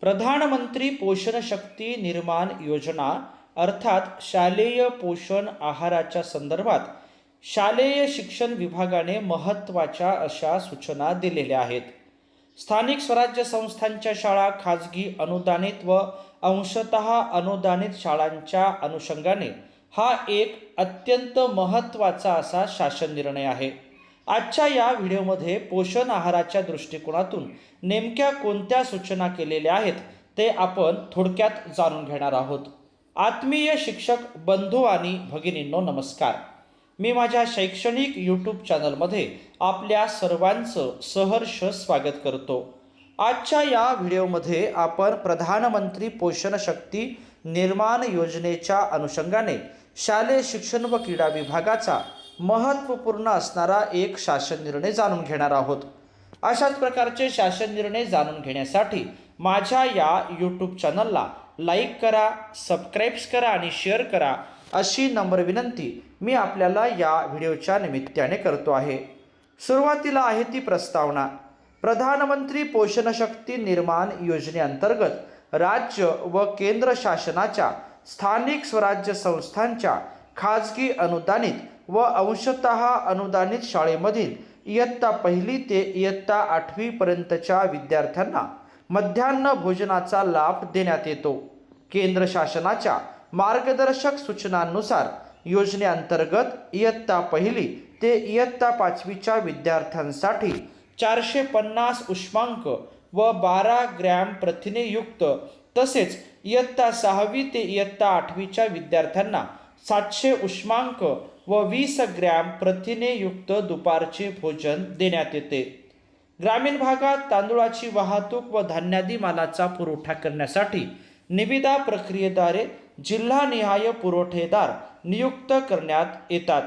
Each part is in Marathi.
प्रधानमंत्री पोषण शक्ती निर्माण योजना अर्थात शालेय पोषण आहाराच्या संदर्भात शालेय शिक्षण विभागाने महत्त्वाच्या अशा सूचना दिलेल्या आहेत. स्थानिक स्वराज्य संस्थांच्या शाळा खाजगी अनुदानित व अंशतः अनुदानित शाळांच्या अनुषंगाने हा एक अत्यंत महत्त्वाचा असा शासन निर्णय आहे. आजच्या या व्हिडिओमध्ये पोषण आहाराच्या दृष्टिकोनातून नेमक्या कोणत्या सूचना केलेल्या आहेत ते आपण थोडक्यात जाणून घेणार आहोत. आत्मीय शिक्षक बंधू आणि भगिनींनो नमस्कार. मी माझ्या शैक्षणिक यूट्यूब चॅनलमध्ये आपल्या सर्वांचं सहर्ष स्वागत करतो. आजच्या या व्हिडिओमध्ये आपण प्रधानमंत्री पोषण शक्ती निर्माण योजनेच्या अनुषंगाने शालेय शिक्षण व क्रीडा विभागाचा महत्त्वपूर्ण असणारा एक शासन निर्णय जाणून घेणार आहोत. अशाच प्रकारचे शासन निर्णय जाणून घेण्यासाठी माझ्या या यूट्यूब चॅनलला लाईक करा सबस्क्राईब्स करा आणि शेअर करा अशी नम्र विनंती मी आपल्याला या व्हिडिओच्या निमित्ताने करतो आहे. सुरुवातीला आहे ती प्रस्तावना. प्रधानमंत्री पोषणशक्ती निर्माण योजनेअंतर्गत राज्य व केंद्र शासनाच्या स्थानिक स्वराज्य संस्थांच्या खाजगी अनुदानित व अंशतः अनुदानित शाळेमधील इयत्ता पहिली ते इयत्ता आठवीपर्यंतच्या विद्यार्थ्यांना मध्यान्ह भोजनाचा लाभ देण्यात येतो. केंद्र शासनाच्या मार्गदर्शक सूचनांनुसार योजनेअंतर्गत इयत्ता पहिली ते इयत्ता पाचवीच्या विद्यार्थ्यांसाठी चारशे पन्नास उष्मांक व बारा ग्रॅम प्रथिनेयुक्त तसेच इयत्ता सहावी ते इयत्ता आठवीच्या विद्यार्थ्यांना सातशे उष्मांक व वीस ग्रॅम प्रथिनेयुक्त दुपारचे भोजन देण्यात येते. ग्रामीण भागात तांदूळाची वाहतूक व धान्यादी मालाचा पुरवठा करण्यासाठी निविदा प्रक्रियेद्वारे जिल्हानिहाय पुरवठेदार नियुक्त करण्यात येतात.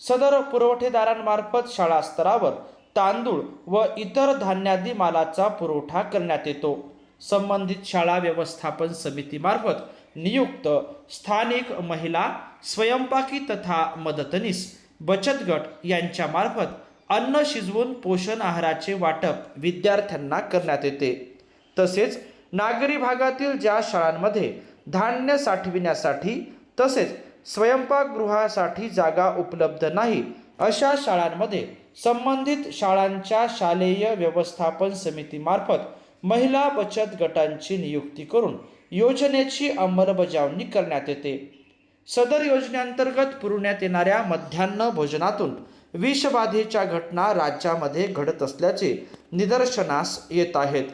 सदर पुरवठेदारांमार्फत शाळा स्तरावर तांदूळ व इतर धान्यादी मालाचा पुरवठा करण्यात येतो. संबंधित शाळा व्यवस्थापन समितीमार्फत नियुक्त स्थानिक महिला स्वयंपाकी तथा मदतनीस बचत गट यांच्यामार्फत अन्न शिजवून पोषण आहाराचे वाटप विद्यार्थ्यांना करण्यात येते. तसेच नागरी भागातील ज्या शाळांमध्ये धान्य साठविण्यासाठी तसेच स्वयंपाकगृहासाठी जागा उपलब्ध नाही अशा शाळांमध्ये संबंधित शाळांच्या शालेय व्यवस्थापन समितीमार्फत महिला बचत गटांची नियुक्ती करून योजनेची अंमलबजावणी करण्यात येते. सदर योजनेअंतर्गत पुरवण्यात येणाऱ्या मध्यान्ह भोजनातून विषबाधेच्या घटना राज्यामध्ये घडत असल्याचे निदर्शनास येत आहेत.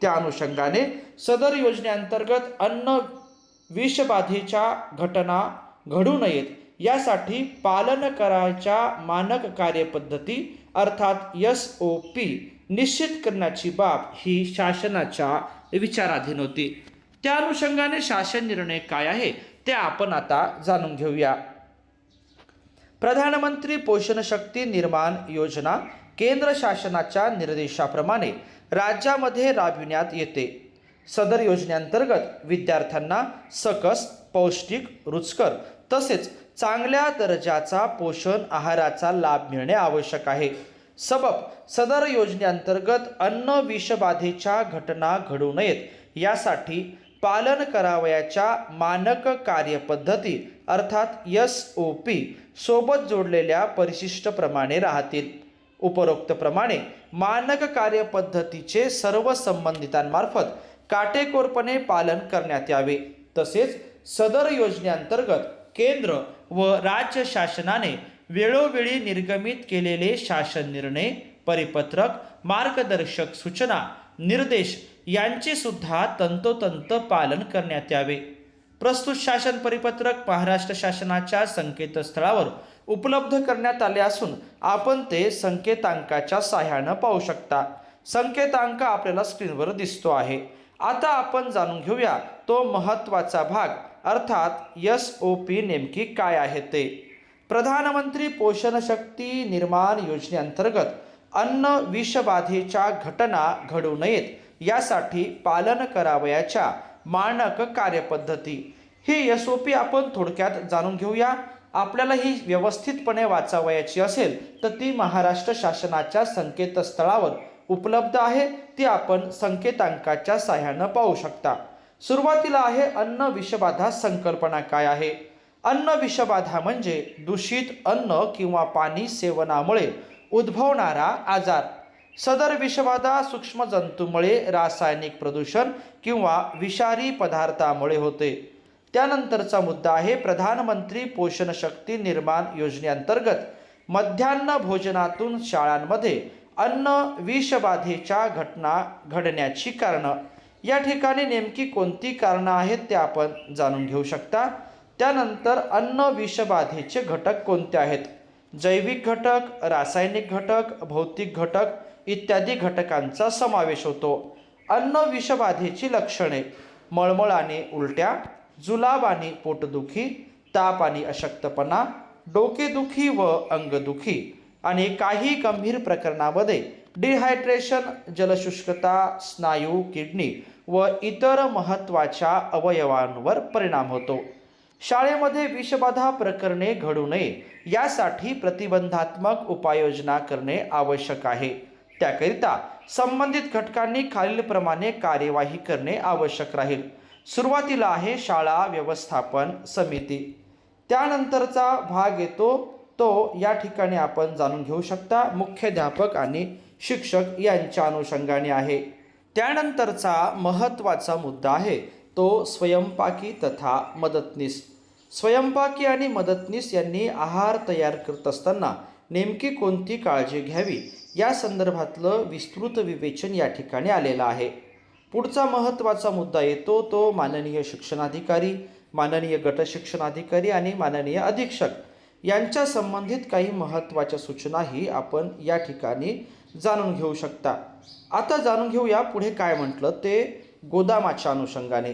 त्या अनुषंगाने सदर योजनेअंतर्गत अन्न विषबाधेच्या घटना घडू नयेत. यासाठी पालन करायच्या मानक कार्यपद्धती अर्थात एस ओ पी निश्चित करण्याची बाब ही शासनाच्या विचाराधीन होती. त्या अनुषंगाने शासन निर्णय काय आहे ते आपण आता जाणून घेऊया. प्रधानमंत्री पोषण शक्ती निर्माण योजना केंद्र शासनाच्या निर्देशाप्रमाणे राज्यामध्ये राबविण्यात येते. सदर योजनेअंतर्गत विद्यार्थ्यांना सकस पौष्टिक रुचकर तसेच चांगल्या दर्जाचा पोषण आहाराचा लाभ मिळणे आवश्यक आहे. सबब सदर योजनेअंतर्गत अन्न विषबाधेच्या घटना घडू नयेत. यासाठी पालन करावयाच्या मानक कार्यपद्धती अर्थात एस ओ पी सोबत जोडलेल्या परिशिष्टप्रमाणे राहतील. उपरोक्तप्रमाणे मानक कार्यपद्धतीचे सर्व संबंधितांमार्फत काटेकोरपणे पालन करण्यात यावे. तसेच सदर योजनेअंतर्गत केंद्र व राज्य शासनाने वेळोवेळी निर्गमित केलेले शासन निर्णय परिपत्रक मार्गदर्शक सूचना निर्देश यांचे सुद्धा तंतोतंत पालन करण्यात यावे. प्रस्तुत शासन परिपत्रक महाराष्ट्र शासनाच्या संकेतस्थळावर उपलब्ध करण्यात आले असून आपण ते संकेतांकाच्या सहाय्यानं पाहू शकता. संकेतांक आपल्याला स्क्रीनवर दिसतो आहे. आता आपण जाणून घेऊया तो महत्त्वाचा भाग. अर्थात एस ओ पी नेमकी काय आहे ते? प्रधानमंत्री पोषण शक्ती निर्माण योजनेअंतर्गत अन्न विषबाधेच्या घटना घडू नयेत यासाठी पालन करावयाच्या मानक कार्यपद्धती. ही एस ओ पी आपण थोडक्यात जाणून घेऊया. आपल्याला ही व्यवस्थितपणे वाचावयाची असेल तर ती महाराष्ट्र शासनाच्या संकेतस्थळावर उपलब्ध आहे. ती आपण संकेतांकाच्या साह्यानं पाहू शकता. सुरुवातीला आहे अन्न विषबाधा संकल्पना काय आहे? अन्न विषबाधा म्हणजे दूषित अन्न किंवा पाणी सेवनामुळे उद्भवणारा आजार. सदर विषबाधा सूक्ष्म जंतूमुळे रासायनिक प्रदूषण किंवा विषारी पदार्थामुळे होते. त्यानंतरचा मुद्दा आहे प्रधानमंत्री पोषण शक्ती निर्माण योजनेअंतर्गत मध्यान्ह भोजनातून शाळांमध्ये अन्न विषबाधेच्या घटना घडण्याची कारणं. या ठिकाणी नेमकी कोणती कारणं आहेत ते आपण जाणून घेऊ शकता. त्यानंतर अन्न विषबाधेचे घटक कोणते आहेत? जैविक घटक रासायनिक घटक भौतिक घटक इत्यादी घटकांचा समावेश होतो. अन्न विषबाधेची लक्षणे मळमळ आणि उलट्या जुलाब आणि पोटदुखी ताप आणि अशक्तपणा डोकेदुखी व अंगदुखी आणि काही गंभीर प्रकरणामध्ये डिहायड्रेशन जलशुष्कता स्नायू किडनी व इतर महत्त्वाच्या अवयवांवर परिणाम होतो. शाळेमध्ये विषबाधा प्रकरणे घडू नये यासाठी प्रतिबंधात्मक उपाययोजना करणे आवश्यक आहे. त्याकरिता संबंधित घटकांनी खालीलप्रमाणे कार्यवाही करणे आवश्यक राहील. सुरुवातीला आहे शाळा व्यवस्थापन समिती. त्यानंतरचा भाग येतो तो या ठिकाणी आपण जाणून घेऊ शकता. मुख्याध्यापक आणि शिक्षक यांच्या अनुषंगाने आहे. त्यानंतरचा महत्त्वाचा मुद्दा आहे. तो स्वयंपाकी तथा मदतनीस. स्वयंपाकी आणि मदतनीस यांनी आहार तयार करत असताना नेमकी कोणती काळजी घ्यावी? या संदर्भातलं विस्तृत विवेचन या ठिकाणी आलेलं आहे. पुढचा महत्त्वाचा मुद्दा येतो तो माननीय शिक्षणाधिकारी माननीय गट शिक्षणाधिकारी आणि माननीय अधीक्षक यांच्या संबंधित काही महत्त्वाच्या सूचनाही आपण या ठिकाणी जाणून घेऊ शकता. आता जाणून घेऊया पुढे काय म्हटलं ते गोदामाच्या अनुषंगाने.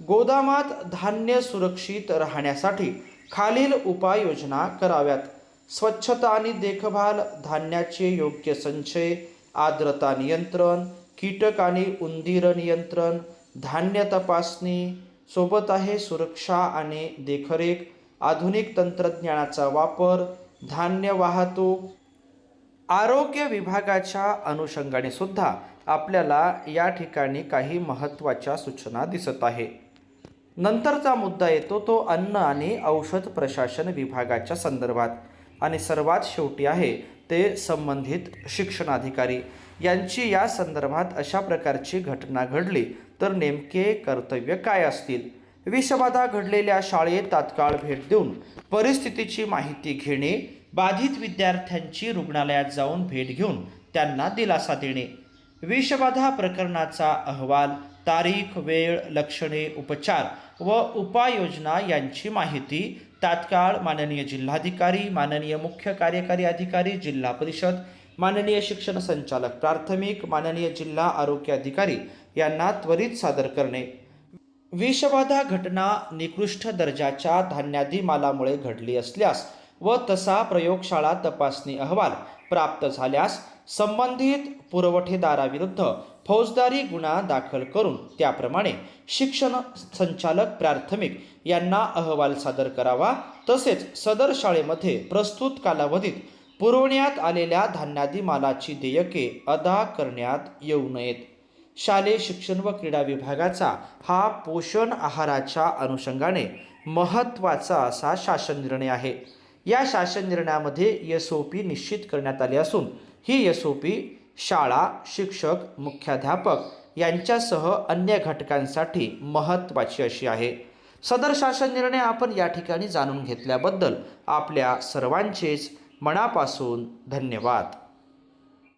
गोदामात धान्य सुरक्षित राहण्यासाठी खालील उपाययोजना कराव्यात. स्वच्छता आणि देखभाल धान्याचे योग्य संचय आर्द्रता नियंत्रण कीटक आणि उंदीर नियंत्रण धान्य तपासणी सोबत आहे सुरक्षा आणि देखरेख आधुनिक तंत्रज्ञानाचा वापर धान्य वाहतूक आरोग्य विभागाच्या अनुषंगाने सुद्धा आपल्याला या ठिकाणी काही महत्त्वाच्या सूचना दिसत आहे. नंतरचा मुद्दा येतो तो अन्न आणि औषध प्रशासन विभागाच्या संदर्भात. आणि सर्वात शेवटी आहे ते संबंधित शिक्षणाधिकारी. यांची या संदर्भात अशा प्रकारची घटना घडली तर नेमके कर्तव्य काय असतील? विषबाधा घडलेल्या शाळेत तात्काळ भेट देऊन परिस्थितीची माहिती घेणे बाधित विद्यार्थ्यांची रुग्णालयात जाऊन भेट घेऊन त्यांना दिलासा देणे. विषबाधा प्रकरणाचा अहवाल तारीख वेळ लक्षणे उपचार व उपाययोजना यांची माहिती तात्काळ माननीय जिल्हाधिकारी माननीय मुख्य कार्यकारी अधिकारी जिल्हा परिषद माननीय शिक्षण संचालक प्राथमिक माननीय जिल्हा आरोग्य अधिकारी यांना त्वरित सादर करणे. विषबाधा घटना निकृष्ट दर्जाच्या धान्यादी मालामुळे घडली असल्यास व तसा प्रयोगशाळा तपासणी अहवाल प्राप्त झाल्यास संबंधित पुरवठेदाराविरुद्ध फौजदारी गुन्हा दाखल करून त्याप्रमाणे शिक्षण संचालक प्राथमिक यांना अहवाल सादर करावा तसेच सदर शाळेमध्ये प्रस्तुत कालावधीत पुरवण्यात आलेल्या धान्यादी मालाची देयके अदा करण्यात येऊ नयेत. शालेय शिक्षण व क्रीडा विभागाचा हा पोषण आहाराच्या अनुषंगाने महत्त्वाचा असा शासन निर्णय आहे. या शासन निर्णयामध्ये एस ओ पी निश्चित करण्यात आली असून ही एस ओ पी शाळा शिक्षक मुख्याध्यापक यांच्यासह अन्य घटकांसाठी महत्त्वाची अशी आहे. सदर शासन निर्णय आपण या ठिकाणी जाणून घेतल्याबद्दल आपल्या सर्वांचेच मनापासून धन्यवाद.